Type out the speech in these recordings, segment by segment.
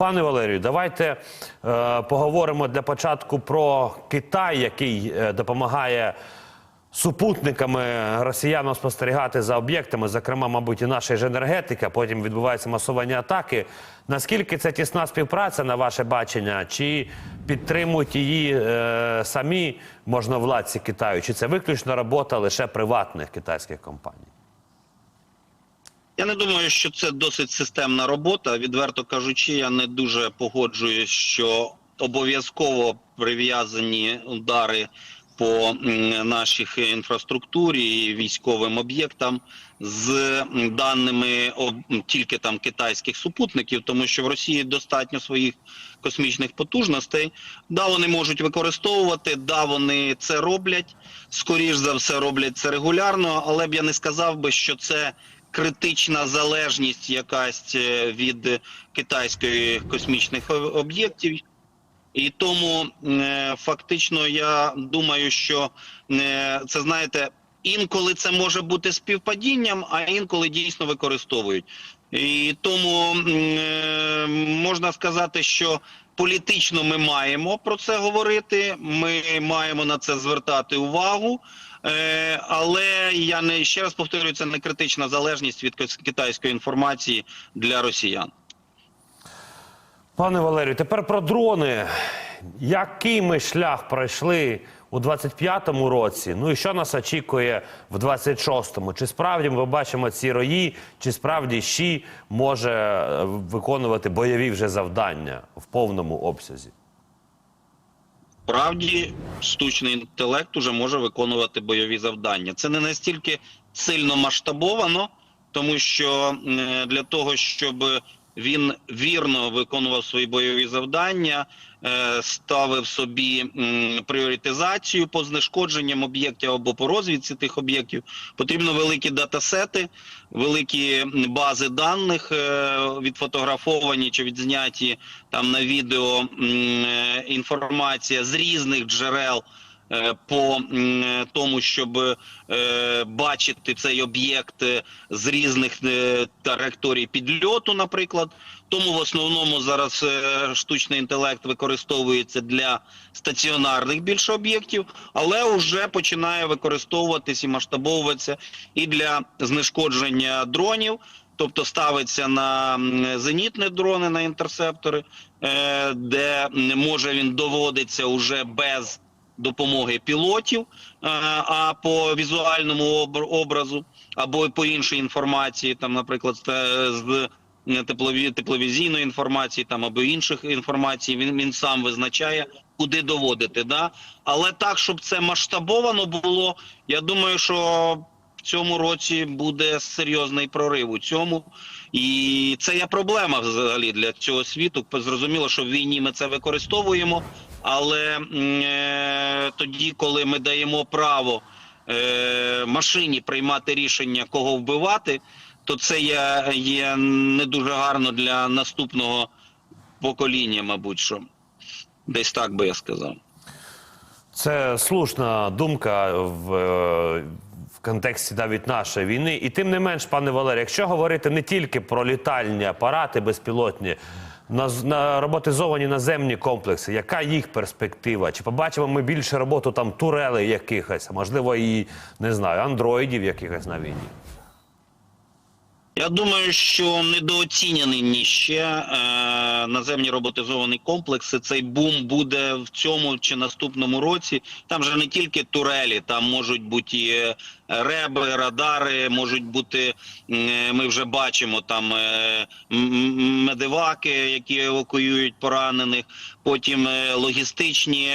Пане Валерію, давайте е, поговоримо для початку про Китай, який е, допомагає супутниками росіянам спостерігати за об'єктами, зокрема, мабуть, і наша ж енергетика. Потім відбуваються масовані атаки. Наскільки це тісна співпраця на ваше бачення? Чи підтримують її е, самі можновладці Китаю? Чи це виключно робота лише приватних китайських компаній? Я не думаю, що це досить системна робота. Відверто кажучи, я не дуже погоджуюсь, що обов'язково прив'язані удари по наших інфраструктурі і військовим об'єктам з даними тільки там китайських супутників, тому що в Росії достатньо своїх космічних потужностей. Да, вони можуть використовувати, да, вони це роблять. Скоріш за все, роблять це регулярно, але б я не сказав би, що це критична залежність якась е, від китайської космічних об'єктів. І тому е, фактично я думаю, що е, це знаєте, інколи це може бути співпадінням, а інколи дійсно використовують. І тому е, можна сказати, що політично ми маємо про це говорити. Ми маємо на це звертати увагу. Е, але я не ще раз повторюю, це не критична залежність від китайської інформації для росіян. Пане Валерію, тепер про дрони. Який ми шлях пройшли у 25-му році? Ну і що нас очікує в 26-му? Чи справді ми бачимо ці рої, чи справді ЩІ може е, виконувати бойові вже завдання в повному обсязі? Справді, штучний інтелект уже може виконувати бойові завдання. Це не настільки сильно масштабовано, тому що е, для того, щоб він вірно виконував свої бойові завдання, е, ставив собі пріоритизацію по знешкодженням об'єктів або по розвідці тих об'єктів, потрібно великі датасети, великі бази даних е, відфотографовані чи відзняті там на відео е, інформація з різних джерел по е, тому, щоб е, бачити цей об'єкт е, з різних е, траєкторій підльоту, наприклад. Тому в основному зараз е, штучний інтелект використовується для стаціонарних більше об'єктів, але вже починає використовуватись і масштабовуватися і для знешкодження дронів. Тобто ставиться на зенітні дрони на інтерсептори, е, де може він доводиться уже без допомоги пілотів, е, а по візуальному образу або по іншій інформації, там, наприклад, з, е, теплові, тепловізійної інформації, там або інших інформацій, він, він сам визначає, куди доводити. Да? Але так, щоб це масштабовано було, я думаю, що в цьому році буде серйозний прорив у цьому, і це є проблема взагалі для цього світу. Зрозуміло, що в війні ми це використовуємо, але е, тоді, коли ми даємо право е, машині приймати рішення, кого вбивати, то це є, є не дуже гарно для наступного покоління, мабуть, що десь так би я сказав. Це слушна думка в, е, контексті навіть нашої війни. І тим не менш, пане Валерію, якщо говорити не тільки про літальні апарати безпілотні, на, на роботизовані наземні комплекси, яка їх перспектива? Чи побачимо ми більше роботу там турелей якихось, а можливо і не знаю, андроїдів якихось на війні? Я думаю, що недооцінений ні ще е, наземні роботизовані комплекси. Цей бум буде в цьому чи наступному році. Там же не тільки турелі, там можуть бути і е, реби, радари, можуть бути. е, Ми вже бачимо там е, медиваки, які евакуюють поранених. Потім е, логістичні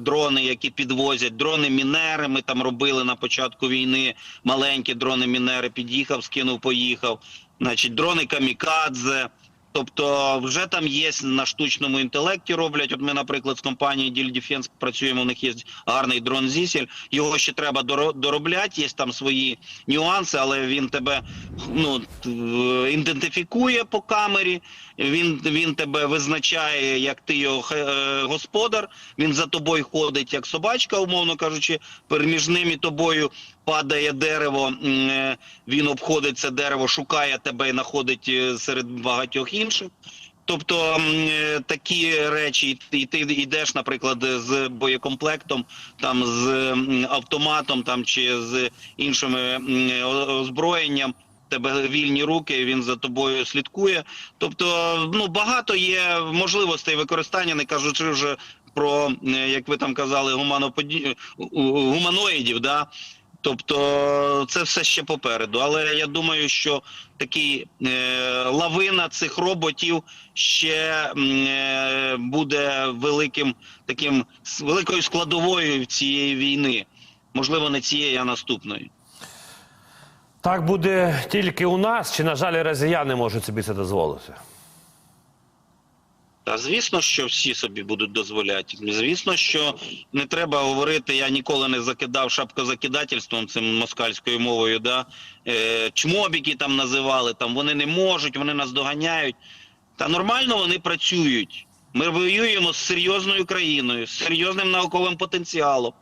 дрони, які підвозять дрони мінери. Ми там робили на початку війни маленькі дрони мінери. Під'їхав, скинув, поїхав. Значить, дрони камікадзе. Тобто вже там є на штучному інтелекті роблять. От ми, наприклад, з компанією Deal Defense працюємо. У них є гарний дрон Зісель. Його ще треба доро- доробляти. Є там свої нюанси, але він тебе ну ідентифікує по камері. Він він тебе визначає, як ти його е, господар. Він за тобою ходить як собачка, умовно кажучи, пер- між ним і тобою падає дерево, е, він обходить це дерево, шукає тебе і знаходить е, серед багатьох інших. Тобто е, такі речі, і ти- йдеш, наприклад, з боєкомплектом, там з автоматом, там чи з іншим озброєнням. Тебе вільні руки, він за тобою слідкує. Тобто, ну багато є можливостей використання, не кажучи вже про як ви там казали, гуманоподі... гуманоїдів. Да? Тобто це все ще попереду. Але я думаю, що такий е, лавина цих роботів ще е, буде великим таким великою складовою цієї війни. Можливо, не цієї, а наступної. Так буде тільки у нас, чи, на жаль, росіяни можуть собі це дозволити? Та звісно, що всі собі будуть дозволяти. Звісно, що не треба говорити. Я ніколи не закидав шапкозакидательством цим москальською мовою. Да? Е, чмобіки там називали, там вони не можуть, вони нас доганяють. Та нормально вони працюють. Ми воюємо з серйозною країною, з серйозним науковим потенціалом,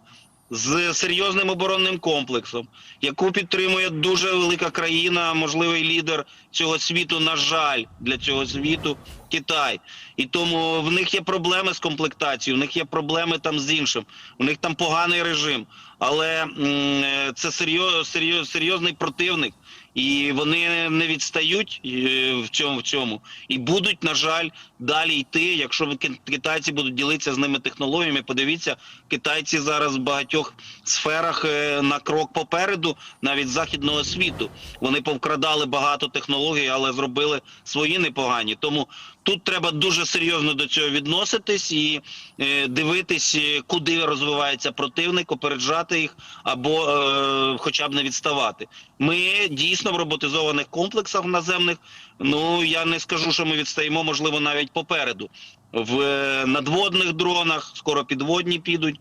з серйозним оборонним комплексом, яку підтримує дуже велика країна, можливий лідер цього світу. На жаль, для цього світу Китай. І тому в них є проблеми з комплектацією, в них є проблеми там з іншим, у них там поганий режим. Але е, це серйоз, серйоз, серйозний противник, і вони не відстають е, в цьому в цьому і будуть, на жаль, далі йти. Якщо китайці будуть ділитися з ними технологіями, подивіться, китайці зараз в багатьох сферах е, на крок попереду, навіть західного світу. Вони повкрадали багато технологій, але зробили свої непогані. Тому тут треба дуже серйозно до цього відноситись і е, дивитись, куди розвивається противник, опереджати їх або е, хоча б не відставати. Ми дійсно в роботизованих комплексах наземних. Ну я не скажу, що ми відстаємо, можливо, навіть попереду. В е, надводних дронах скоро підводні підуть.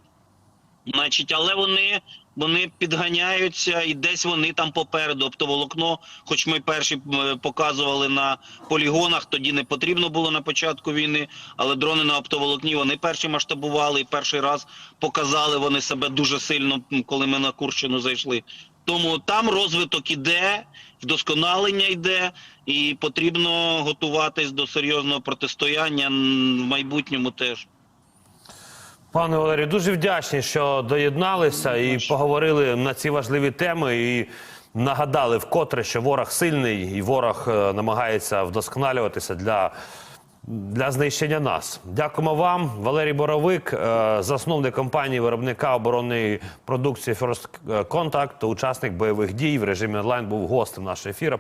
Значить, але вони, вони підганяються і десь вони там попереду. Оптоволокно, хоч ми перші е, показували на полігонах, тоді не потрібно було на початку війни, але дрони на оптоволокні вони перші масштабували і перший раз показали вони себе дуже сильно, коли ми на Курщину зайшли. Тому там розвиток іде, вдосконалення йде, і потрібно готуватись до серйозного протистояння в майбутньому теж. Пане Валерію, дуже вдячні, що доєдналися і поговорили на ці важливі теми. І нагадали вкотре, що ворог сильний і ворог е, намагається вдосконалюватися для, для знищення нас. Дякуємо вам, Валерій Боровик, е, засновник компанії виробника оборонної продукції First Contact, учасник бойових дій в режимі онлайн, був гостем нашого ефіру.